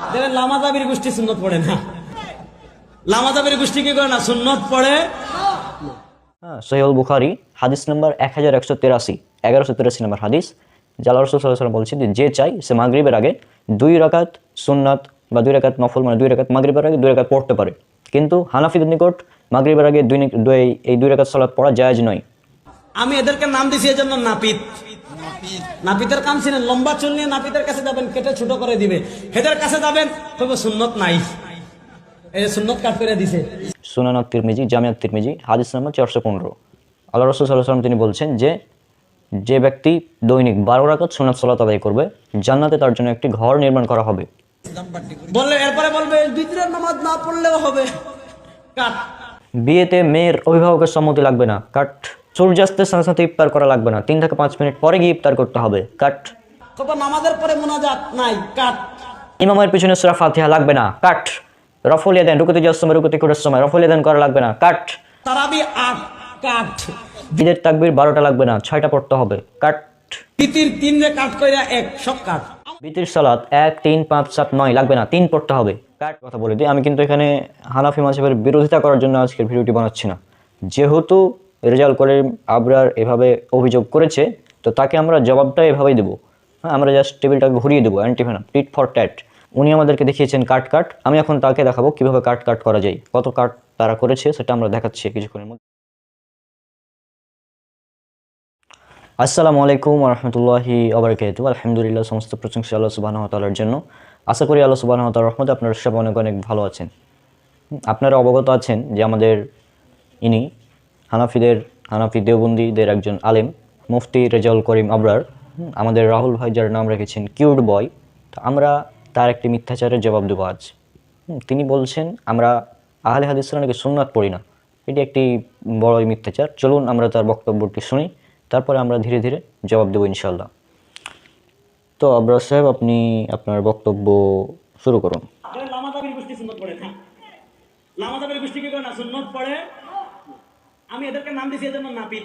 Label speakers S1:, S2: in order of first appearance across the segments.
S1: দেখেন লামাজাবির গোষ্ঠী সুন্নত পড়ে না। লামাজাবির গোষ্ঠী কি করে না? সুন্নত পড়ে?
S2: হ্যাঁ সহিউল বুখারি, হাদিস নম্বর এক হাজার একশো তেরাশি, এগারোশো তেরাশি নম্বর হাদিস জালাল রসুল সাল্লাম বলছেন যে চাই সে মাগরিবের আগে দুই রাকাত সুন্নাত বা দুই রাকাত নফল মানে দুই রাকাত মাগরিবের আগে দুই রাকাত পড়তে পারে। কিন্তু হানাফিদের নিকট মাগরিবের আগে দুই এই দুই রাকাত সালাত পড়া জায়েজ নয়।
S1: আমি এদেরকে নাম দিছি এজন্য নাপিত। নাপিতের কাম ছিলেন লম্বা চুল নিয়ে নাপিতের কাছে যাবেন কেটে ছোট করে দিবে। হেদের কাছে যাবেন কইব সুন্নত নাই। এই সুন্নত কাট করে দিছে
S2: সুনানাত তিরমিজি জামিয়াত তিরমিজি হাদিস নম্বর চারশো পনেরো। আল্লাহ রসুল সাল্লাম তিনি বলছেন যে যে ব্যক্তি দৈনিক বারো রাকাত সুনাত সালাত আদায় করবে জান্নাতে তার জন্য একটি ঘর নির্মাণ করা হবে।
S1: বললে এরপরে বলবে বিদ্রের নামাজ না পড়লেও হবে। কাট।
S2: বিয়েতে মেয়ের অভিভাবকের সম্মতি লাগবে না। কাট। সূর্যাস্তের সাথে সাথে ইফতার করা লাগবে না। তিন থেকে পাঁচ মিনিট পরে গিয়ে ইফতার করতে হবে। কাট।
S1: নামাজের পরে মোনাজাত নাই কাট।
S2: ইমামের পিছনে সুরা ফাতিহা লাগবে না কাট। রফলিয়া দেন রুকুতে যাওয়ার সময় রুকুতে করার সময় রফলিয়া দেন করা লাগবে না কাট।
S1: তারাবি আট কাট।
S2: ঈদের তাকবির বারোটা লাগবে না ছয়টা পড়তে হবে কাট।
S1: তিতির তিন রে কাট কইরা এক সব কাট।
S2: বিতির সালাত এক তিন পাঁচ সাত নয় লাগবে না তিন পড়তে হবে কাট। কথা বলে দিই আমি কিন্তু এখানে হানাফি মাঝহের বিরোধিতা করার জন্য আজকের ভিডিওটি বানাচ্ছি না। যেহেতু রেজাল করিম আবরার এভাবে অভিযোগ করেছে, তো তাকে আমরা জবাবটা এভাবেই দেবো। হ্যাঁ আমরা জাস্ট টেবিলটাকে ঘুরিয়ে দেবো অ্যান্টিফেনা টিট ফর ট্যাট উনি আমাদেরকে দেখিয়েছেন কাট কাট, আমি এখন তাকে দেখাবো কীভাবে কাট কাট করা যায়, কত কাট তারা করেছে, সেটা আমরা দেখাচ্ছি কিছুক্ষণের মধ্যে। আসসালামু আলাইকুম রহমতুল্লাহি আবরকাত আলহামদুলিল্লাহ সমস্ত প্রশংসা আল্লাহ সুবাহ তালার জন্য। আশা করি আল্লাহ সুবাহ তালার রহমতে আপনারা সব অনেক অনেক ভালো আছেন। আপনারা অবগত আছেন যে আমাদের ইনি হানাফিদের, হানাফি দেওবন্দিদের একজন আলেম, মুফতি রেজাউল করিম আবরার। আমাদের রাহুল ভাই যার নাম রেখেছেন কিউড বয়। তো আমরা তার একটি মিথ্যাচারের জবাব দেবো আজ। তিনি বলছেন, আমরা আহলে হাদিসরা নাকি সুন্নাত পড়ি না? এটি একটি বড়ই মিথ্যাচার। চলুন আমরা তার বক্তব্যটি শুনি, তারপরে আমরা ধীরে ধীরে জবাব দেবো ইনশাল্লাহ তো আবরার সাহেব, আপনি আপনার বক্তব্য শুরু করুন।
S1: গোষ্ঠী সুন্নত পড়ে গোষ্ঠী কি করে না, সুন্নত পড়ে? আমি এদেরকে নাম দিছি এজন্য নাপিত।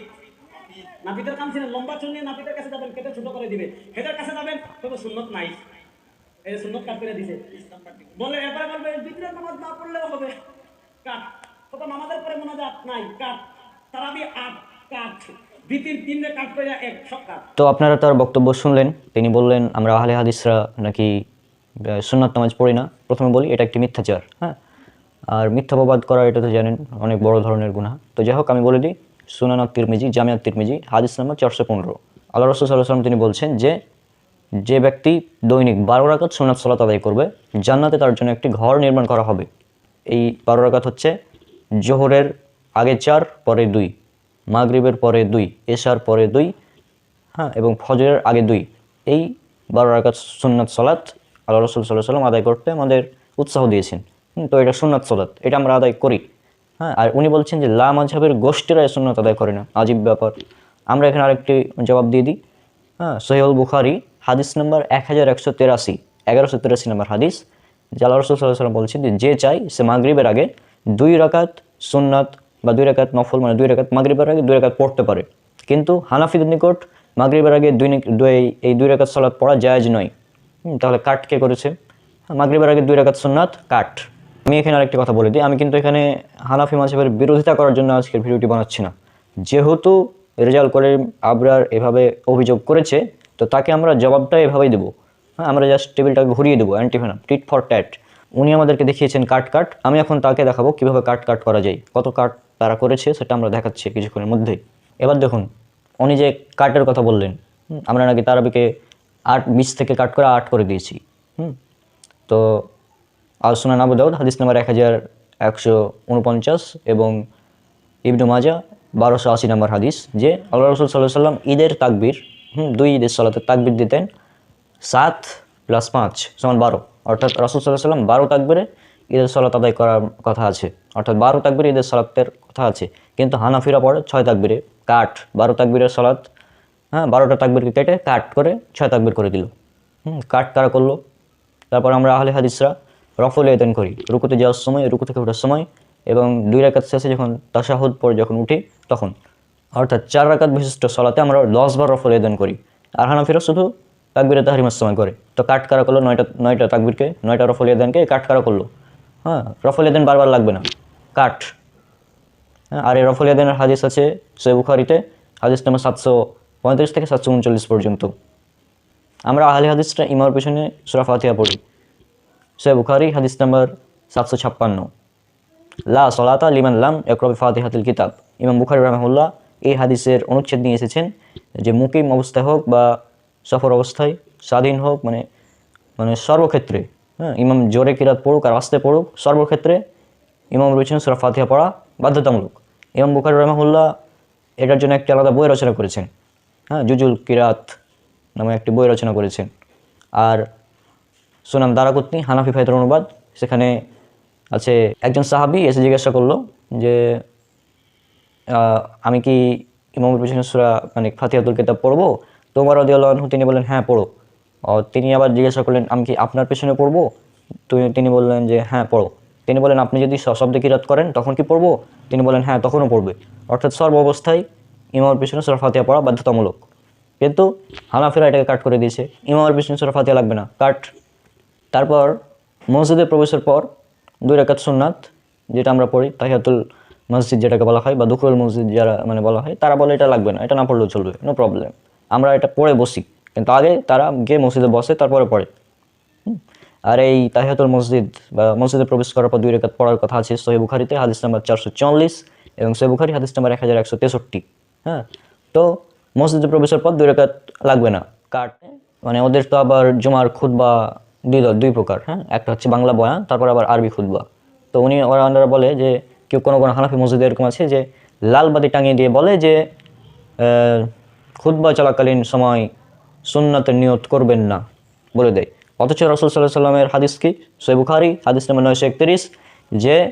S1: নাপিতের কাম ছিলেন লম্বা চুল নিয়ে নাপিতের কাছে যাবেন, কেটে ছোট করে দিবে। হেদের কাছে যাবেন কইব সুন্নত নাই। এই সুন্নত কাট করে দিছে। বলে, এরপরে বলবে বিদ্রের নামাজ না পড়লেও হবে। কাট। কত নামাজের পরে মোনাজাত নাই, কাট। তারাবি আট, কাট।
S2: তো আপনারা তার বক্তব্য শুনলেন, তিনি বললেন, আমরা আহলে হাদিসরা নাকি সুন্নাত নামাজ পড়ি না। প্রথমে বলি, এটা একটি মিথ্যাচার হ্যাঁ? আর মিথ্যাপবাদ করা, এটা তো জানেন, অনেক বড় ধরনের গুণা তো যাই হোক, আমি বলে দিই সুনানাত তিরমিজি জামিয়াত তিরমিজি, হাদিস নাম্বার চারশো পনেরো। আল্লাহ রসুল সাল্লাম তিনি বলছেন যে যে ব্যক্তি দৈনিক বারো রাকাত সুনাত সালাত আদায় করবে, জান্নাতে তার জন্য একটি ঘর নির্মাণ করা হবে। এই বারো রাকাত হচ্ছে জোহরের আগে চার, পরে দুই, মাগরিবের পরে দুই, এশার পরে দুই হ্যাঁ এবং ফজরের আগে দুই। এই বারো রাকাত সুন্নাত সলাৎ আল্লাহ রসুল সাল্লাহ সাল্লাম আদায় করতে আমাদের উৎসাহ দিয়েছেন। তো এটা সুন্নাত সলাৎ, এটা আমরা আদায় করি। হ্যাঁ আর উনি বলছেন যে লা মাঝহাবের গোষ্ঠীরা সুন্নাত আদায় করে না, আজীব ব্যাপার। আমরা এখানে আরেকটি জবাব দিয়ে দিই। হ্যাঁ সহিউল বুখারি, হাদিস নম্বর এক হাজার একশো তেরাশি, এগারোশো তেরাশি নম্বর হাদিস জাল্লা রসুল সাল্লাহ সাল্লাম বলছেন যে যে চাই সে মাগরিবের আগে দুই রাকাত সুন্নাত বা দুই রাকাত নফল মানে দুই রাকাত মাগরিবের আগে দুই রাকাত পড়তে পারে। কিন্তু হানাফিদের নিকট মাগরিবের আগে দুই দুই- এই দুই রাকাত সালাত পড়া জায়জ নয়। তাহলে কাট কে করেছে? মাগরিবের আগে দুই রাকাত সুন্নাত, কাট। আমি এখানে আরেকটি কথা বলে দিই। আমি কিন্তু এখানে হানাফি মাঝহের বিরোধিতা করার জন্য আজকের ভিডিওটি বানাচ্ছি না। যেহেতু রেজাল করিম আবরার এভাবে অভিযোগ করেছে, তো তাকে আমরা জবাবটা এভাবেই দেবো। হ্যাঁ আমরা জাস্ট টেবিলটাকে ঘুরিয়ে দেবো অ্যান্টিফেনা টিট ফর ট্যাট। উনি আমাদেরকে দেখিয়েছেন কাট কাট। আমি এখন তাকে দেখাবো কীভাবে কাট কাট করা যায়, কত কাট তারা করেছে, সেটা আমরা দেখাচ্ছি কিছুক্ষণের মধ্যেই। এবার দেখুন, উনি যে কাটের কথা বললেন আমরা নাকি তারাবিকে আট বিশ থেকে কাট করে আট করে দিয়েছি, হুম, তো আর সুনান আবু দাউদ, হাদিস নাম্বার এক হাজার একশো উনপঞ্চাশ এবং ইবনু মাজা বারোশো আশি নম্বর হাদিস যে আল্লাহ রসুল সাল্লাহ সাল্লাম ঈদের তাকবির, হুম, দুই ঈদের সালাতে তাকবির দিতেন। সাত প্লাস পাঁচ সমান বারো। অর্থাৎ রসুল সাল্লাহ সাল্লাম বারো তাকবিরে ঈদের সালাত আদায় করার কথা আছে। অর্থাৎ বারো তাকবিরে ঈদের সালাতের কথা আছে। কিন্তু হানাফিরা পড়ে ছয় তাকবিরে কাঠ বারো তাকবিরের সালাত হ্যাঁ বারোটা তাকবিরকে কেটে কাট করে ছয় তাকবির করে দিল। হুম, কাট কারা করল? তারপর আমরা আহলে হাদিসরা রফল এদান করি। রুকুতে যাওয়ার সময় রুকু থেকে ওঠার সময় এবং দুই রাকাত শেষে যখন তাশাহুদ পরে যখন উঠি তখন। অর্থাৎ চার রাকাত বিশিষ্ট সলাতে আমরা দশ বার রফল এদান করি। আর হানাফিরা শুধু তাকবিরে তাহারিম সময় করে। তো কাট কারা করল নয়টা নয়টা তাকবিরকে নয়টা রফলিয়া দেনকে কাট কারা করল? হ্যাঁ রফলিয়া দেন বারবার লাগবে না। কাট। হ্যাঁ, আর এই রফলিয়া দেনের হাদিস আছে সে বুখারিতে হাদিস নাম্বার সাতশো পঁয়ত্রিশ থেকে সাতশো উনচল্লিশ পর্যন্ত। আমরা আহলে হাদিসটা ইমার পেছনে সুরা ফাতিহা পড়ি। সে বুখারি হাদিস নম্বর সাতশো ছাপ্পান্ন লা সলাতা লিমান লাম একরবি ফাতিহাতুল কিতাব ইমাম বুখারি রহমুল্লাহ এই হাদিসের অনুচ্ছেদ নিয়ে এসেছেন যে মুকিম অবস্থায় হোক বা সফর অবস্থায়, স্বাধীন হোক মানে মানে সর্বক্ষেত্রে হ্যাঁ ইমাম জোরে কিরাত পড়ুক আর আস্তে পড়ুক, সর্বক্ষেত্রে ইমাম রয়েছেন সুরা ফাতিহা পড়া বাধ্যতামূলক। ইমাম বুখারি রহমুল্লাহ এটার জন্য একটি আলাদা বই রচনা করেছেন হ্যাঁ জুজুল কিরাত নামে একটি বই রচনা করেছেন। আর সুনাম দারাকুতনি, হানাফি ফাইতের অনুবাদ। সেখানে আছে, একজন সাহাবি এসে জিজ্ঞাসা করল যে আমি কি ইমামের পিছনে সুরা মানে ফাতিহাতুল কিতাব পড়ব? তোমার রদিয়ালহু তিনি বললেন হ্যাঁ পড়ো। তিনি আবার জিজ্ঞাসা করলেন, আমি কি আপনার পেছনে পড়ব? তিনি বললেন যে হ্যাঁ পড়ো। তিনি বলেন আপনি যদি শব্দে কিরাত করেন, তখন কি পড়ব? তিনি বলেন হ্যাঁ তখনও পড়বে। অর্থাৎ সর্ব অবস্থায় ইমামের পিছনে সুরা ফাতিহা পড়া বাধ্যতামূলক। কিন্তু হানাফিরা এটাকে কাট করে দিয়েছে। ইমামের পিছনে সুরা ফাতিহা লাগবে না। কাট তারপর মসজিদে প্রবেশের পর দুই রাকাত সুন্নাত, যেটা আমরা পড়ি, তাহিয়াতুল মসজিদ যেটাকে বলা হয়, বা দুকুরুল মসজিদ যারা মানে বলা হয়, তারা বলে এটা লাগবে না, এটা না পড়লেও চলবে নো প্রবলেম আমরা এটা পড়ে বসি, কিন্তু আগে তারা গিয়ে মসজিদে বসে, তারপরে পড়ে। আর এই তাহিয়াতুল মসজিদ, বা মসজিদে প্রবেশ করার পর দুই রেখাত পড়ার কথা আছে সোহে বুখারিতে, হাদিস নাম্বার চারশো চল্লিশ এবং সোহে বুখারি, হাদিস নাম্বার এক হাজার একশো তেষট্টি। হ্যাঁ? তো মসজিদে প্রবেশের পর দুই রেখাত লাগবে না। কাট মানে ওদের তো আবার জুমার খুতবা দুই দ- দুই প্রকার হ্যাঁ? একটা হচ্ছে বাংলা বয়ান, তারপর আবার আরবি খুতবা। তো উনি ওরা ওনারা বলে যে, কেউ কোনো কোনো হানাফি মসজিদে এরকম আছে যে, লাল বাতি টাঙিয়ে দিয়ে বলে যে খুতবা চলাকালীন সময় সুন্নাতের নিয়ত করবেন না, বলে দেয়। অথচ রসুল সাল্লাহ সাল্লামের হাদিস কি? সৈ হাদিস নাম্বার নয়শো একত্রিশ, যে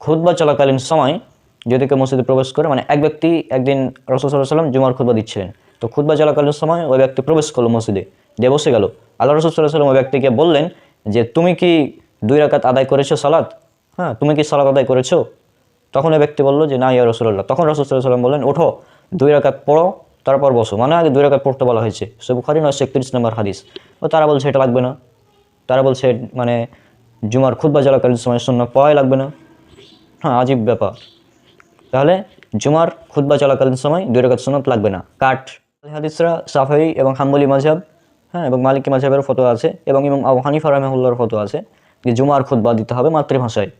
S2: খুতবা চলাকালীন সময় যদি কেউ মসজিদে প্রবেশ করে মানে এক ব্যক্তি একদিন রসুল সাল্লাহ সাল্লাম জুমার খুতবা দিচ্ছিলেন, তো খুতবা চলাকালীন সময় ওই ব্যক্তি প্রবেশ করল মসজিদে, দিয়ে বসে গেল। আল্লাহ রসুল সাল্লাহ সাল্লাম ব্যক্তিকে বললেন যে, তুমি কি দুই রাকাত আদায় করেছ সালাদ হ্যাঁ তুমি কি সালাদ আদায় করেছ? তখন ওই ব্যক্তি বলল যে, না, ইয়া রসুল্লাহ তখন রসুল সাল্লাহ সাল্লাম বললেন, ওঠো, দুই রাকাত পড়ো, তারপর বসো। মানে আগে দুই রাকাত পড়তে বলা হয়েছে। সে বুখারি নয়শো একত্রিশ নম্বর হাদিস। ও তারা বলছে, এটা লাগবে না। তারা বলছে মানে জুমার খুদ্া চলাকালীন সময় শূন্য পড়াই লাগবে না। হ্যাঁ আজীব ব্যাপার। তাহলে জুমার খুতবা চলাকালীন সময় দুই রেখাত সুন্নত লাগবে না। কাঠ, হাদিসরা সাফাই এবং হাম্বলি মাঝাব হ্যাঁ এবং মালিকি মাঝাবের ফটো আছে, এবং এবং আবু হানিফা রহমুল্লার ফটো আছে যে জুমার খুতবা দিতে হবে মাতৃভাষায়।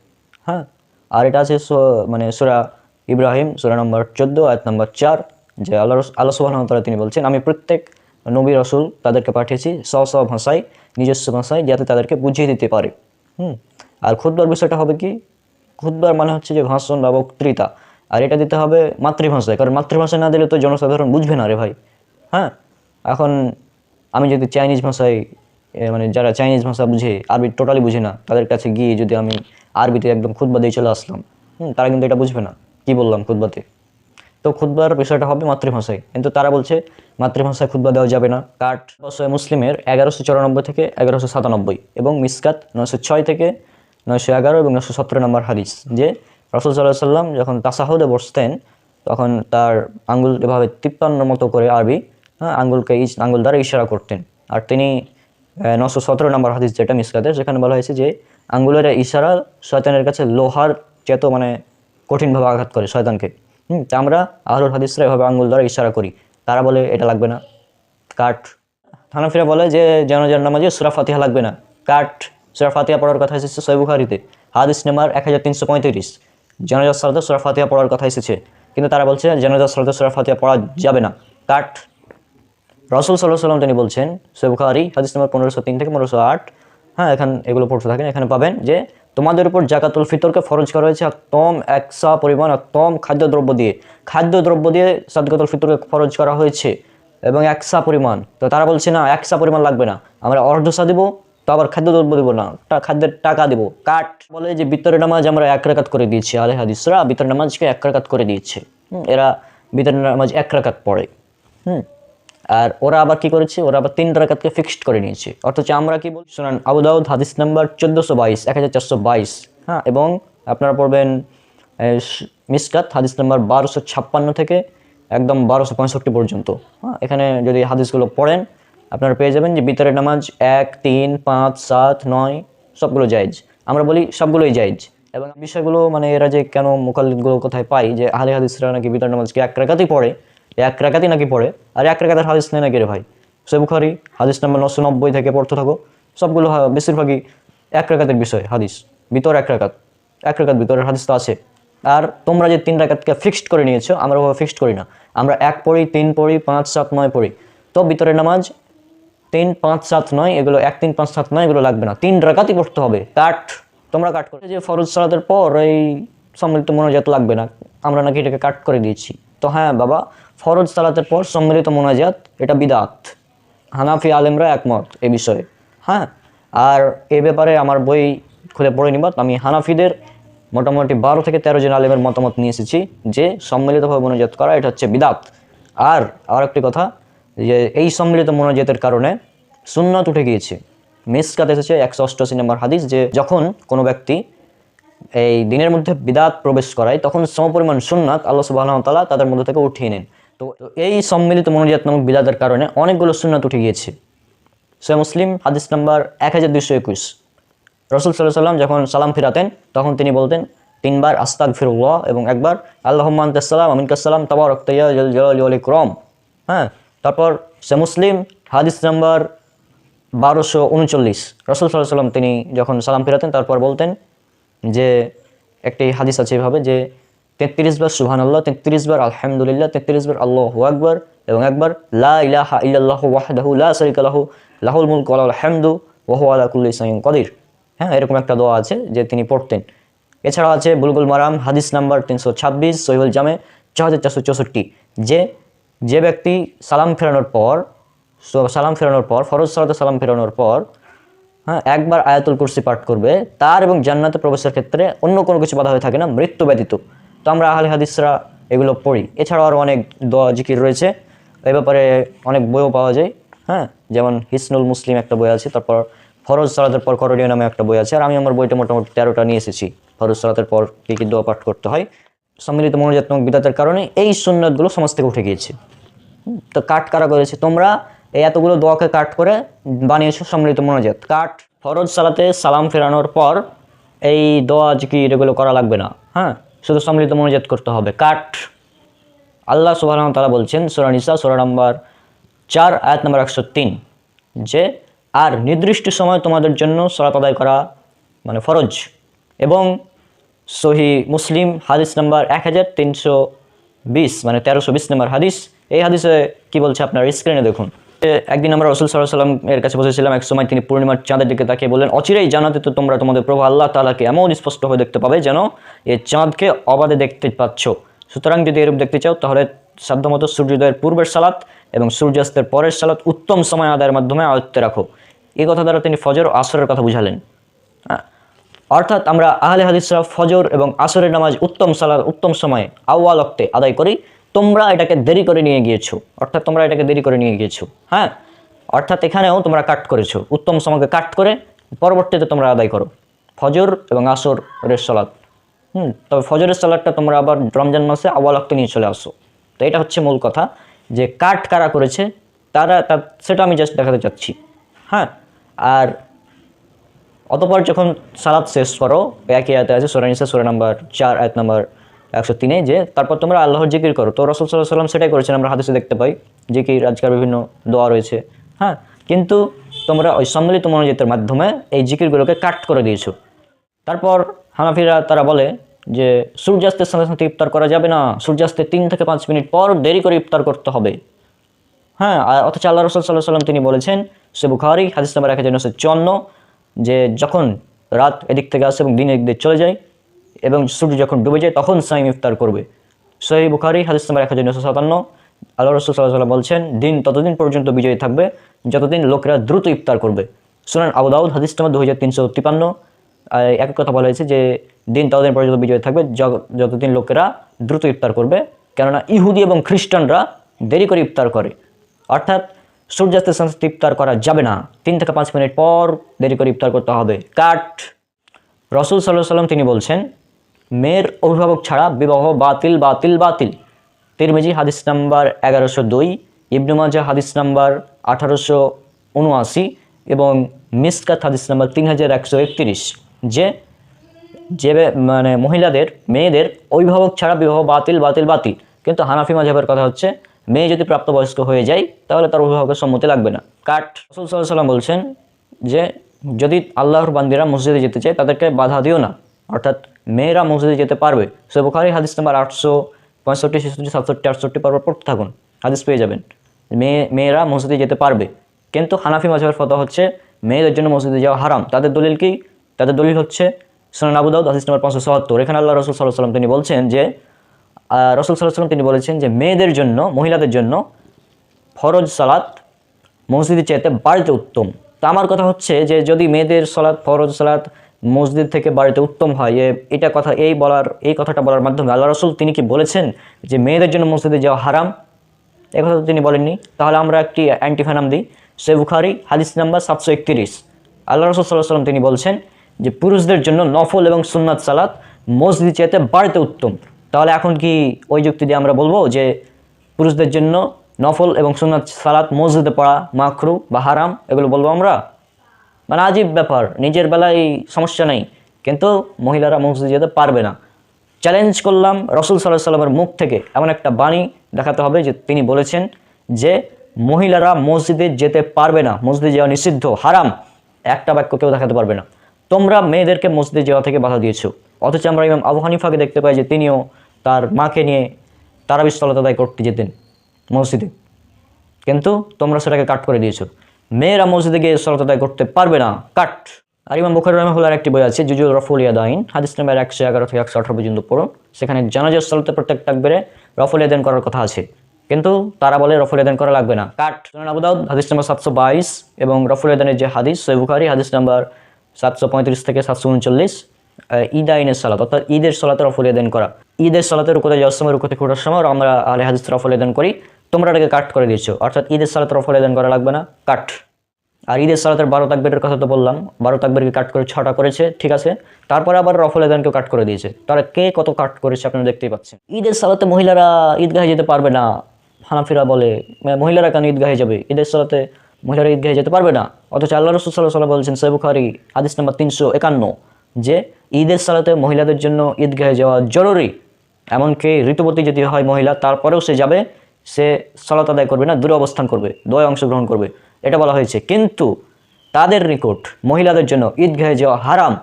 S2: হ্যাঁ আর এটা আছে সু- মানে সুরা ইব্রাহিম, সুরা নম্বর চোদ্দ, আয়াত নম্বর চার, যে আল্লাহ আল্লাহ সুবাহ তিনি বলছেন, আমি প্রত্যেক নবী রসুল তাদেরকে পাঠিয়েছি স্ব স্ব ভাষায়, নিজস্ব ভাষায়, যাতে তাদেরকে বুঝিয়ে দিতে পারে। হুম, আর খুতবার বিষয়টা হবে কি? খুতবার মানে হচ্ছে যে ভাষণ বা বক্তৃতা। আর এটা দিতে হবে মাতৃভাষায়, কারণ মাতৃভাষায় না দিলে তো জনসাধারণ বুঝবে না রে ভাই। হ্যাঁ এখন আমি যদি চাইনিজ ভাষায় মানে যারা চাইনিজ ভাষা বুঝে, আরবি টোটালি বুঝে না, তাদের কাছে গিয়ে যদি আমি আরবিতে একদম খুতবা দিয়ে চলে আসলাম, হুম, তারা কিন্তু এটা বুঝবে না। কি বললাম খুতবাতে? তো খুতবার বিষয়টা হবে মাতৃভাষায়। কিন্তু তারা বলছে, মাতৃভাষায় খুতবা দেওয়া যাবে না। কাঠ নশো মুসলিমের এগারোশো চুরানব্বই থেকে এগারোশো সাতানব্বই এবং মিসকাত নয়শো ছয় থেকে নয়শো এগারো এবং নয়শো সতেরো নম্বর হাদিস, যে রসুল সাল্লাহ সাল্লাম যখন তাসাহুদে বসতেন, তখন তার আঙ্গুল এভাবে তিপ্পান্ন মতো করে আরবি হ্যাঁ আঙ্গুলকে আঙ্গুল দ্বারা ইশারা করতেন। আর তিনি নশো সতেরো নম্বর হাদিস যেটা মিসকাতের সেখানে বলা হয়েছে যে, আঙ্গুলের ইশারা শয়তানের কাছে লোহার চেত মানে কঠিনভাবে আঘাত করে শয়তানকে। হুম, তা আমরা আহরুল হাদিসরা এভাবে আঙ্গুল দ্বারা ইশারা করি। তারা বলে এটা লাগবে না। কাঠ। হানাফিরা বলে যে জানাজার নামাজে সুরা ফাতিহা লাগবে না। কাঠ, সুরা ফাতিহা পড়ার কথা এসেছে সৈবুখারিতে হাদিস নাম্বার এক হাজার তিনশো পঁয়ত্রিশ। জানাজার সালাতে সুরা ফাতিহা পড়ার কথা এসেছে। কিন্তু তারা বলছে, জানাজার সালাতে সুরা ফাতিহা পড়া যাবে না। কাঠ রসুল সাল্লাহ সাল্লাম তিনি বলছেন সৈবুখারি হাদিস নাম্বার পনেরোশো তিন থেকে পনেরোশো আট। হ্যাঁ এখানে এগুলো পড়তে থাকেন, এখানে পাবেন যে তোমাদের উপর জাকাতুল ফিতরকে ফরজ করা হয়েছে একদম একসা পরিমাণ, একদম খাদ্যদ্রব্য দিয়ে। খাদ্যদ্রব্য দিয়ে সাদকাতুল ফিতরকে ফরজ করা হয়েছে এবং একসা পরিমাণ। তো তারা বলছে, না, একসা পরিমাণ লাগবে না। আমরা অর্ধসা দেবো, তো আবার খাদ্যদ্রব্য দিব না। খাদ্যের টাকা দিব। কাঠ বলে যে বিতরের নামাজ আমরা এক রাকাত করে দিয়েছি, আলে হাদিসরা বিতর নামাজকে এক রাকাত করে দিয়েছে। এরা বিতর নামাজ এক রাকাত পড়ে। হুম আর ওরা আবার কি করেছে? ওরা আবার তিন রাকাতকে ফিক্সড করে নিয়েছে। অথচ আমরা কি বলছি? শোনান, আবু দাউদ হাদিস নাম্বার চোদ্দোশো বাইশ এক হাজার চারশো বাইশ। হ্যাঁ এবং আপনারা পড়বেন মিসকাত হাদিস নাম্বার বারোশো ছাপ্পান্ন থেকে একদম বারোশো পঁয়ষট্টি পর্যন্ত। হ্যাঁ এখানে যদি হাদিসগুলো পড়েন, আপনারা পেয়ে যাবেন যে বিতরের নামাজ এক, তিন, পাঁচ, সাত, নয়, সবগুলো জায়েজ। আমরা বলি সবগুলোই জায়েজ। এবং বিষয়গুলো মানে এরা যে কেন মোকাল্লিদগুলো কোথায় পাই যে আহলে হাদিসরা নাকি বিতর নামাজকে এক রাকাতেই পড়ে এক রাকাতই নাকি পড়ে। আর এক রাকাতের হাদিস নেই নাকি রে ভাই? সে বুখারি, হাদিস নাম্বার নশো নব্বই থেকে পড়তে থাকো। সবগুলো বেশিরভাগই এক রাকাতের বিষয়, হাদিস। ভিতর এক রাকাত এক রাকাত ভিতরের হাদিস তো আছে। আর তোমরা যে তিন রাকাতকে ফিক্সড করে নিয়েছো, আমরা ওভাবে ফিক্সড করি না। আমরা এক পড়ি, তিন পড়ি, পাঁচ, সাত, নয় পড়ি। তো ভিতরের নামাজ, তিন, পাঁচ, সাত, নয়, এগুলো এক, তিন, পাঁচ, সাত, নয়, এগুলো লাগবে না। তিন রাকাতই পড়তে হবে। কাট। তোমরা কাট করে যে ফরজ সালাতের পর এই সম্মিলিত মোনাজাত লাগবে না। আমরা নাকি এটাকে কাট করে দিয়েছি। তো হ্যাঁ বাবা, ফরজ সালাতের পর সম্মিলিত মোনাজাত, এটা বিদাত। হানাফি আলেমরা একমত এ বিষয়ে। হ্যাঁ আর এ ব্যাপারে আমার বই খুলে পড়ে নিবা। আমি হানাফিদের মোটামুটি বারো থেকে তেরো জন আলেমের মতামত নিয়ে এসেছি যে সম্মিলিতভাবে মোনাজাত করা, এটা হচ্ছে বিদাত। আর আর একটি কথা, যে এই সম্মিলিত মোনাজাতের কারণে সুন্নাত উঠে গিয়েছে। মিসকাত এসেছে একশো অষ্টআশি নম্বর হাদিস, যে যখন কোনো ব্যক্তি এই দিনের মধ্যে বিদাত প্রবেশ করায়, তখন সমপরিমাণ সুন্নাত আল্লাহ সুবাহ তালা তাদের মধ্যে থেকে উঠিয়ে নেন। তো এই সম্মিলিত মনোজাত নামক বিদাতের কারণে অনেকগুলো সুন্নাত উঠে গিয়েছে। সে মুসলিম, হাদিস নাম্বার এক হাজার দুইশো একুশ। রসুল সাল্লাহ সাল্লাম যখন সালাম ফিরাতেন, তখন তিনি বলতেন, তিনবার আস্তাক ফিরুল্লাহ এবং একবার আল্লাহ মান্তাসাল্লাম আমিনকাসাল্লাম তাবা রক্তাইয়া জল ক্রম হ্যাঁ তারপর সে মুসলিম, হাদিস নাম্বার বারোশো উনচল্লিশ। রসুল সাল্লাহ সাল্লাম তিনি যখন সালাম ফিরাতেন, তারপর বলতেন যে একটি হাদিস আছে এভাবে যে তেত্রিশ বার সুহান আল্লাহ তেত্রিশ বার আলহামদুলিল্লাহ, তেত্রিশ বার আল্লাহ আকবর এবং একবার লা ইলাহা ইল্লাল্লাহ ওয়াহদাহু লা লাহু, লাহুল মুলক ওয়া লাহুল হামদু ওয়া হুয়া আলা হ্যাঁ এরকম একটা দোয়া আছে যে তিনি পড়তেন। এছাড়া আছে বুলবুল মারাম, হাদিস নাম্বার তিনশো ছাব্বিশ সহিউল জামে ছ হাজার চারশো চৌষট্টি। যে যে ব্যক্তি সালাম ফেরানোর পর, সালাম ফেরানোর পর, ফরজ সালাতে সালাম ফেরানোর পর হ্যাঁ একবার আয়াতুল কুরসি পাঠ করবে, তার এবং জান্নাতে প্রবেশের ক্ষেত্রে অন্য কোনো কিছু বাধা হয়ে থাকে না, মৃত্যু ব্যতীত। তো আমরা আহলে হাদিসরা এগুলো পড়ি। এছাড়াও আরও অনেক দোয়া, জিকির রয়েছে। এই ব্যাপারে অনেক বইও পাওয়া যায়। হ্যাঁ যেমন হিসনুল মুসলিম একটা বই আছে, তারপর ফরজ সালাতের পর করণীয় নামে একটা বই আছে, আর আমি আমার বইটা মোটামুটি তেরোটা নিয়ে এসেছি। ফরজ সালাতের পর কী কী দোয়া পাঠ করতে হয়, সম্মিলিত মনোজাত্মক বিদাতের কারণে এই সুন্নাতগুলো সমাজ থেকে উঠে গিয়েছে। তো কাট কারা করেছে তোমরা? এই এতগুলো দোয়াকে কাট করে বানিয়েছো সম্মিলিত মনোজাত কাট, ফরজ সালাতে সালাম ফেরানোর পর এই দোয়া জিকির এগুলো করা লাগবে না। হ্যাঁ শুধু সম্মিলিত মনোজাত করতে হবে। কাট, আল্লাহ সুবাহ তারা বলছেন, সোরা নিসা, সোরা নাম্বার চার, আয়াত নাম্বার একশো তিন, যে আর নির্দিষ্ট সময় তোমাদের জন্য সলাত আদায় করা মানে ফরজ। এবং সহি মুসলিম হাদিস নাম্বার এক হাজার তিনশো বিশ মানে তেরোশো বিশ নাম্বার হাদিস, এই হাদিসে কি বলছে আপনার স্ক্রিনে দেখুন। একদিন আমরা রসুল সাল্লাহ সাল্লাম এর কাছে বসেছিলাম, এক সময় তিনি পূর্ণিমার চাঁদের দিকে তাকিয়ে বললেন, অচিরেই জানাতে তো তোমরা তোমাদের প্রভু আল্লাহ তালাকে এমন স্পষ্ট হয়ে দেখতে পাবে যেন এই চাঁদকে অবাধে দেখতে পাচ্ছ। সুতরাং যদি এরূপ দেখতে চাও, তাহলে সাধ্যমতো সূর্যোদয়ের পূর্বের সালাত এবং সূর্যাস্তের পরের সালাত উত্তম সময় আদায়ের মাধ্যমে আয়ত্তে রাখো। এই কথা দ্বারা তিনি ফজর ও আসরের কথা বুঝালেন। অর্থাৎ আমরা আহলে হাদিসরা ফজর এবং আসরের নামাজ উত্তম সালাদ উত্তম সময়ে, আউয়াল অক্তে আদায় করি। তোমরা এটাকে দেরি করে নিয়ে গিয়েছো। অর্থাৎ তোমরা এটাকে দেরি করে নিয়ে গিয়েছো। হ্যাঁ? অর্থাৎ এখানেও তোমরা কাট করেছ। উত্তম সময়কে কাট করে পরবর্তীতে তোমরা আদায় করো। ফজর এবং আসরের সালাদ হুম, তবে ফজরের সালাদটা তোমরা আবার রমজান মাসে আওয়াল অক্তে নিয়ে চলে আসো। তো এটা হচ্ছে মূল কথা যে কাট কারা করেছে, তারা তা, সেটা আমি জাস্ট দেখাতে চাচ্ছি। হ্যাঁ? আর অতপর যখন সালাদ শেষ করো, একই আয়তে আছে, সোরা নিসা, সোরা নাম্বার চার, আয়াত নাম্বার একশো তিনে যে তারপর তোমরা আল্লাহর জিকির করো। তো রসুল সাল্লাহ সাল্লাম সেটাই করেছেন, আমরা হাদিসে দেখতে পাই জিকির আজকাল বিভিন্ন দোয়া রয়েছে। হ্যাঁ কিন্তু তোমরা ওই সম্মিলিত মনোজিতের মাধ্যমে এই জিকিরগুলোকে কাট করে দিয়েছ। তারপর হানাফিরা তারা বলে যে, সূর্যাস্তের সাথে সাথে ইফতার করা যাবে না, সূর্যাস্তের তিন থেকে পাঁচ মিনিট পর দেরি করে ইফতার করতে হবে। হ্যাঁ অথচ আল্লাহ রসুল সাল্লাহ সাল্লাম তিনি বলেছেন, সে বুখারি হাদিস নাম্বার এক হাজার নশো চুয়ান্ন যে যখন রাত এদিক থেকে আসে এবং দিন এদিক চলে যায় এবং সূর্য যখন ডুবে যায়, তখন সাইম ইফতার করবে। সহি বুখারি, হাদিস নাম্বার এক হাজার নশো সাতান্ন। আল্লাহ রসুল সাল্লাহ বলছেন, দিন ততদিন পর্যন্ত বিজয়ী থাকবে, যতদিন লোকেরা দ্রুত ইফতার করবে। সুনান আবু দাউদ, হাদিস নাম্বার দু হাজার তিনশো তিপান্ন এক কথা বলা হয়েছে যে, দিন ততদিন পর্যন্ত বিজয় থাকবে যতদিন লোকেরা দ্রুত ইফতার করবে। কেননা ইহুদি এবং খ্রিস্টানরা দেরি করে ইফতার করে। অর্থাৎ সূর্যাস্তের সাথে ইফতার করা যাবে না। তিন থেকে পাঁচ মিনিট পর দেরি করে ইফতার করতে হবে। কাট। রসুল সাল্লাহ সাল্লাম তিনি বলছেন মেয়ের অভিভাবক ছাড়া বিবাহ বাতিল বাতিল বাতিল। তিরমিজি হাদিস নাম্বার এগারোশো দুই, ইবনু মাজা হাদিস নাম্বার আঠারোশো উনআশি এবং মিসকাত হাদিস নাম্বার তিন হাজার একশো একত্রিশ। যে যে মানে মহিলাদের, মেয়েদের অভিভাবক ছাড়া বিবাহ বাতিল বাতিল বাতিল। কিন্তু হানাফি মাঝাবের কথা হচ্ছে, মেয়ে যদি প্রাপ্তবয়স্ক হয়ে যায়, তাহলে তার অভিভাবকের সম্মতি লাগবে না। কাট, রসুল সাল্লাহ সাল্লাম বলছেন যে, যদি আল্লাহর বান্দিরা মসজিদে যেতে চায়, তাদেরকে বাধা দিও না। অর্থাৎ মেয়েরা মসজিদে যেতে পারবে। সে বুখারি হাদিস নাম্বার আটশো পঁয়ষট্টি, ছেষট্টি, সাতষট্টি, আটষট্টি পরপর পড়তে থাকুন। হাদিস পেয়ে যাবেন। মেয়ে মেয়েরা মসজিদে যেতে পারবে। কিন্তু হানাফি মাঝাবের ফতোয়া হচ্ছে, মেয়েদের জন্য মসজিদে যাওয়া হারাম। তাদের দলিল কি? তাদের দলিল হচ্ছে, সোনান আবু দাউদ, হাদিস নম্বর পাঁচশো সত্তর এখানে আল্লাহ রসুল সাল্লাহ সাল্লাম তিনি বলছেন যে রসুল সাল্লাহ সাল্লাম তিনি বলেছেন যে, মেয়েদের জন্য, মহিলাদের জন্য ফরজ সালাত মসজিদে চাইতে বাড়িতে উত্তম। তা আমার কথা হচ্ছে যে, যদি মেয়েদের সালাত, ফরজ সালাত মসজিদ থেকে বাড়িতে উত্তম হয়, এ- এটা কথা, এই বলার, এই কথাটা বলার মাধ্যমে আল্লাহ রসুল তিনি কি বলেছেন যে মেয়েদের জন্য মসজিদে যাওয়া হারাম? এ কথা তো তিনি বলেননি। তাহলে আমরা একটি অ্যান্টিফানাম দিই। সে বুখারি, হাদিস নাম্বার সাতশো একত্রিশ। আল্লাহ রসুল সাল্লাহ সাল্লাম তিনি বলছেন যে পুরুষদের জন্য নফল এবং সুন্নাত সালাত মসজিদ চাইতে বাড়িতে উত্তম। তাহলে এখন কি ওই যুক্তি দিয়ে আমরা বলব যে পুরুষদের জন্য নফল এবং সুন্নাত সালাত মসজিদে পড়া মাখরু বা হারাম? এগুলো বলব আমরা। মানে আজীব ব্যাপার, নিজের বেলায় সমস্যা নেই। কিন্তু মহিলারা মসজিদে যেতে পারবে না। চ্যালেঞ্জ করলাম রসুল সাল্লাহ সাল্লামের মুখ থেকে। এমন একটা বাণী দেখাতে হবে যে তিনি বলেছেন যে, মহিলারা মসজিদে যেতে পারবে না। মসজিদে যাওয়া নিষিদ্ধ, হারাম। একটা বাক্য কেউ দেখাতে পারবে না। তোমরা মেয়েদেরকে মসজিদে যাওয়া থেকে বাধা দিয়েছ। অথচ আমরা ইমাম আবু হানিফাকে দেখতে পাই যে তিনিও তার মাকে নিয়ে তারাবিশ সলাত করতে যেতেন মসজিদে। কিন্তু তোমরা সেটাকে কাট করে দিয়েছ। মেয়েরা মসজিদে গিয়ে সলাত আদায় করতে পারবে না। কাট। আর ইমাম বুখারি রহমুল্লার একটি বই আছে জুজুল রফুল ইয়াদাইন, হাদিস নাম্বার একশো এগারো থেকে একশো আঠারো পর্যন্ত পড়ুন। সেখানে জানাজার সলাতে প্রত্যেক তাকবেরে রফুল ইয়াদান করার কথা আছে। কিন্তু তারা বলে রফুল ইয়াদান করা লাগবে না। কাট। সুনান আবু দাউদ, হাদিস নাম্বার সাতশো বাইশ এবং রফুল ইয়াদানের যে হাদিস সৈ বুখারি, হাদিস নাম্বার সাতশো পঁয়ত্রিশ থেকে সাতশো উনচল্লিশ ঈদ আইনের সালাত, অর্থাৎ ঈদের সালাতে রফুল ইয়াদান করা। ঈদের সালাতে রুকুতে যাওয়ার সময়, রুকুতে খোটার সময় আমরা আলে হাদিস রফুল ইয়াদান করি। তোমরা এটাকে কাট করে দিয়েছ। অর্থাৎ ঈদের সালাতে রফুল ইয়াদান করা লাগবে না, কাট। আর ঈদের সালাতের বারো তাকবেরের কথা তো বললাম, বারো তাকবেরকে কাট করে ছটা করেছে, ঠিক আছে? তারপরে আবার রফল এদানকেও কাট করে দিয়েছে। তারা কে কত কাট করেছে আপনারা দেখতেই পাচ্ছেন। ঈদের সালাতে মহিলারা ঈদগাহে যেতে পারবে না, হানাফিরা বলে। মানে মহিলারা কেন ঈদগাহে যাবে? ঈদের সালাতে মহিলারা ঈদগাহে যেতে পারবে না। অথচ আল্লাহ রসুল সাল্লাহ সাল্লাম বলছেন সৈবুখারি হাদিস নাম্বার তিনশো একান্ন, যে ঈদের সালাতে মহিলাদের জন্য ঈদগাহে যাওয়া জরুরি। এমনকি ঋতুবতী যদি হয় মহিলা, তারপরেও সে যাবে সে সালাত আদায় করবে না, দূরে অবস্থান করবে দোয় অংশগ্রহণ করবে। এটা বলা হয়েছে। কিন্তু তাদের নিকট মহিলাদের জন্য ঈদগাহে যাওয়া হারাম।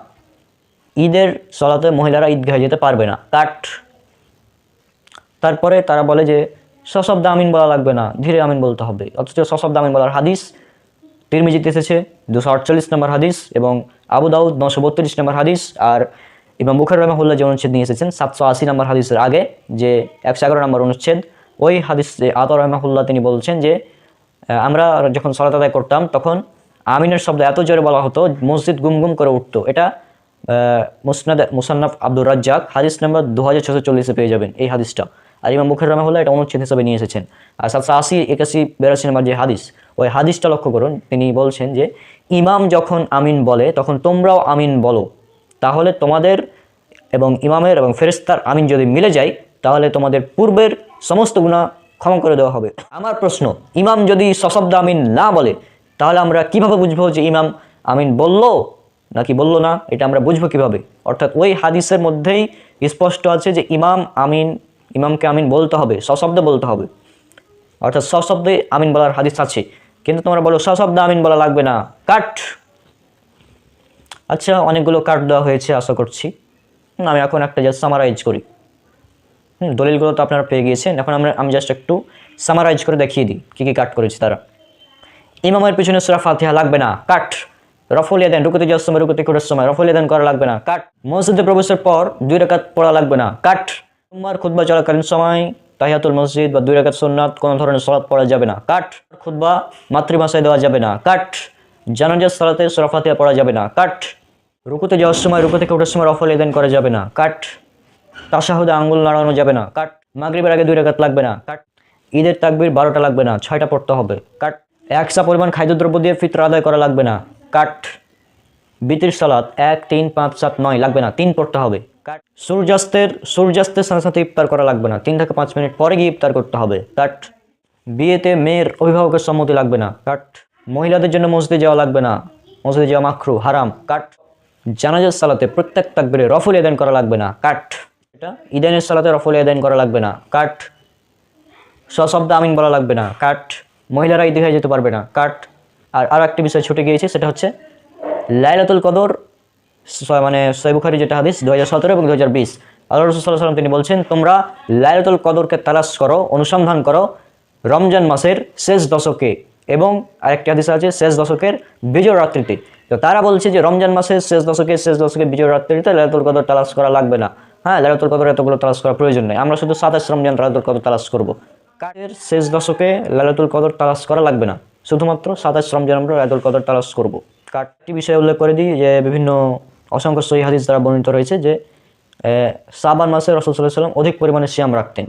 S2: ঈদের সলাতে মহিলারা ঈদগাহে যেতে পারবে না। কাট তারপরে তারা বলে যে, সশব্দ আমিন বলা লাগবে না, ধীরে আমিন বলতে হবে। অথচ সশব্দ আমিন বলার হাদিস তিরমিজিতে এসেছে, দুশো আটচল্লিশ নম্বর হাদিস এবং আবু দাউদ নশো বত্রিশ নম্বর হাদিস আর ইমাম বুখার রহমাহুল্লাহ যে অনুচ্ছেদ নিয়ে এসেছেন, সাতশো আশি নম্বর হাদিসের আগে যে একশো এগারো নম্বর অনুচ্ছেদ। ওই হাদিস আতর রহমাহুল্লাহ তিনি বলছেন যে আমরা যখন সলাত আদায় করতাম, তখন আমিনের শব্দ এত জোরে বলা হতো, মসজিদ গুম গুম করে উঠতো। এটা মুসনাদ, মুসান্নাফ আব্দুর রাজ্জাক হাদিস নাম্বার দু হাজার ছশো চল্লিশে পেয়ে যাবেন এই হাদিসটা। আর ইমাম মুখের রহমাহুল্লাহ এটা অনুচ্ছেদ হিসাবে নিয়ে এসেছেন। আর সাতশো আশি একাশি বিরাশি নম্বর যে হাদিস, ওই হাদিসটা লক্ষ্য করুন, তিনি বলছেন যে, ইমাম যখন আমিন বলে, তখন তোমরাও আমিন বলো। তাহলে তোমাদের এবং ইমামের এবং ফেরেস্তার আমিন যদি মিলে যায়, তাহলে তোমাদের পূর্বের সমস্ত গুণা ক্ষমা করে দেওয়া হবে। আমার প্রশ্ন, ইমাম যদি সশব্দ আমিন না বলে, তাহলে আমরা কীভাবে বুঝব যে ইমাম আমিন বলল নাকি বলল না? এটা আমরা বুঝব কীভাবে? অর্থাৎ ওই হাদিসের মধ্যেই স্পষ্ট আছে যে ইমাম আমিন, ইমামকে আমিন বলতে হবে, সশব্দে বলতে হবে। অর্থাৎ সশব্দে আমিন বলার হাদিস আছে। কিন্তু তোমরা বলো, সশব্দে আমিন বলা লাগবে না। কাট! আচ্ছা অনেকগুলো কাট দেওয়া হয়েছে, আশা করছি। আমি এখন একটা জাস্ট সামারাইজ করি। হুম, দলিলগুলো তো আপনারা পেয়ে গিয়েছেন। এখন আমরা আমি জাস্ট একটু সামারাইজ করে দেখিয়ে দিই কী কী কাট করেছে তারা। ইমামের পিছনে সুরা ফাতিহা লাগবে না, কাট। রফল ইয়াদান, রুকুতে যাওয়ার সময়, রুকুতে খোটার সময়, রফল ইয়াদান করা লাগবে না, কাট। মসজিদে প্রবেশের পর দুই রাকাত পড়া লাগবে না, কাট। তোমার খুতবা চলাকালীন সময় তাহিয়াতুল মসজিদ বা দুই রাকাত সুন্নাত কোনো ধরনের সলাৎ পড়া যাবে না, কাট। খুতবা মাতৃভাষায় দেওয়া যাবে না, কাট। জানাজার সালাতে সুরা ফাতিহা পড়া যাবে না, কাট। রুকুতে যাওয়ার সময়, রুকু থেকে ওঠার সময় রফল ইয়াদান করা যাবে না, কাট। তাসাহুদে আঙ্গুল নাড়ানো যাবে না। কাট। মাগরিবের আগে দুই রাকাত লাগবে না। কাট। ঈদের তাকবির বারোটা লাগবে না, ছয়টা পড়তে হবে। কাট। একসা পরিমাণ খাদ্যদ্রব্য দিয়ে ফিতর আদায় করা লাগবে না। কাট। বিতির সালাত, এক, তিন, পাঁচ, সাত, নয়, লাগবে না, তিন পড়তে হবে। কাট। সূর্যাস্তের সূর্যাস্তের সাথে সাথে ইফতার করা লাগবে না, তিন থেকে পাঁচ মিনিট পরে গিয়ে ইফতার করতে হবে। কাট। বিয়েতে মেয়ের অভিভাবকের সম্মতি লাগবে না। কাট। মহিলাদের জন্য মসজিদে যাওয়া লাগবে না। মসজিদে যাওয়া মাখরু হারাম। কাট। জানাজার সালাতে প্রত্যেক তাকবিরে রফুল এদান করা লাগবে না। কাট। এটা? ইদানের সালাতে রফুল এদান করা লাগবে না। কাট সশব্দ আমিন বলা লাগবে না। কাট মহিলারা ঈদ হয়ে যেতে পারবে না। কাট আর আরও একটি বিষয় ছুটে গিয়েছে, সেটা হচ্ছে লাইলাতুল কদর মানে সৈবুখারি যেটা হাদিস দু হাজার সতেরো এবং দু হাজার বিশ। আল্লাহ রসুল্লাহ সাল্লাম তিনি বলছেন, তোমরা লাইলাতুল কদরকে তালাশ করো, অনুসন্ধান করো রমজান মাসের শেষ দশকে এবং আরেকটি হাদিস আছে, শেষ দশকের বিজয় রাত্রিতে। তো তারা বলছে যে, রমজান মাসের শেষ দশকে শেষ দশকে বিজয় রাত্রিতে লাইলাতুল কদর তালাশ করা লাগবে না। হ্যাঁ লাইলাতুল কদর এতগুলো তালাশ করার প্রয়োজন নেই। আমরা শুধু সাতাশ রমজান লাইলাতুল কদর তালাশ করব। কাজের শেষ দশকে লাইলাতুল কদর তালাশ করা লাগবে না। শুধুমাত্র সাতাশ রমজান আমরা লাইলাতুল কদর তালাশ করব। কার্ডটি বিষয়ে উল্লেখ করে দিই যে, বিভিন্ন অসংখ্য সহি হাদিস দ্বারা বর্ণিত রয়েছে যে সাবান মাসে রসুল সাল্লাহ সাল্লাম অধিক পরিমাণে সিয়াম রাখতেন।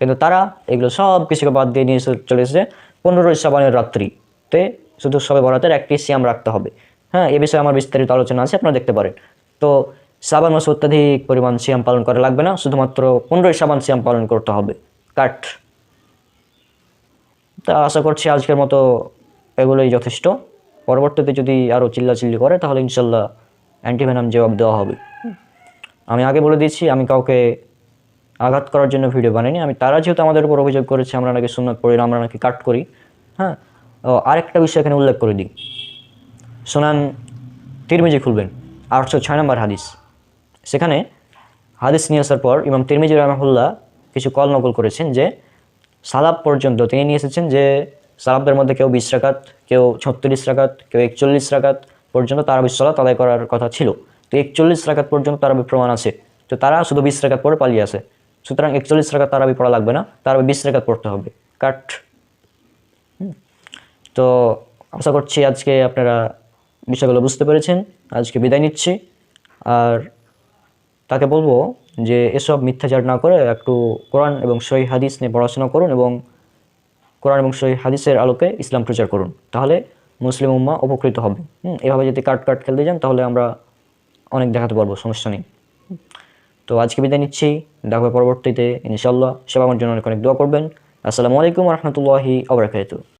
S2: কিন্তু তারা এগুলো সব কিছুকে বাদ দিয়ে নিয়ে চলে এসেছে পনেরোই সাবানের রাত্রিতে শুধু সবে বরাতের একটি সিয়াম রাখতে হবে। হ্যাঁ এ বিষয়ে আমার বিস্তারিত আলোচনা আছে, আপনারা দেখতে পারেন। তো সাবান মাসে অত্যাধিক পরিমাণ সিয়াম পালন করা লাগবে না, শুধুমাত্র পনেরোই সাবান সিয়াম পালন করতে হবে। কাট। তা আশা করছি আজকের মতো এগুলোই যথেষ্ট। পরবর্তীতে যদি আরও চিল্লাচিল্লি করে, তাহলে ইনশাল্লাহ অ্যান্টিভেনাম জবাব দেওয়া হবে। আমি আগে বলে দিয়েছি, আমি কাউকে আঘাত করার জন্য ভিডিও বানাইনি। আমি তারা যেহেতু আমাদের উপর অভিযোগ করেছে, আমরা নাকি সুন্নত পড়ি আমরা নাকি কাট করি। হ্যাঁ? আরেকটা বিষয় এখানে উল্লেখ করে দিই। শোনান তিরমিজি খুলবেন, আটশো ছয় নম্বর হাদিস। সেখানে হাদিস নিয়ে আসার পর ইমাম তিরমিজি রহমাহুল্লাহ কিছু কল নকল করেছেন যে সালাব পর্যন্ত তিনি নিয়ে এসেছেন যে সালাবদের মধ্যে কেউ বিশ রাকাত, কেউ ছত্রিশ রাকাত, কেউ একচল্লিশ রাকাত পর্যন্ত তারা বিশ্বলাত আদায় করার কথা ছিল। তো একচল্লিশ রাকাত পর্যন্ত তারা প্রমাণ আছে। তো তারা শুধু বিশ রাকাত পরে পালিয়ে আসে। সুতরাং একচল্লিশ রাকাত তারাবি পড়া লাগবে না তারাবি বিশ রাকাত পড়তে হবে। হুম। তো আশা করছি আজকে আপনারা বিষয়গুলো বুঝতে পেরেছেন। আজকে বিদায় নিচ্ছি। আর তাকে বলব যে এসব মিথ্যাচার না করে একটু কোরআন এবং সহি হাদিস নিয়ে পড়াশোনা করুন এবং কোরআন এবং সহি হাদিসের আলোকে ইসলাম প্রচার করুন। তাহলে মুসলিম উম্মা উপকৃত হবে। এভাবে যদি কাট কাট খেলতে যান তাহলে আমরা অনেক দেখাতে পারব, সমস্যা নেই। তো আজকে বিদায় নিচ্ছি। দেখা হবে পরবর্তীতে ইনশাল্লাহ সব আমার জন্য অনেক অনেক দোয়া করবেন। আসসালামু আলাইকুম রহমতুল্লাহি আবরাকাতু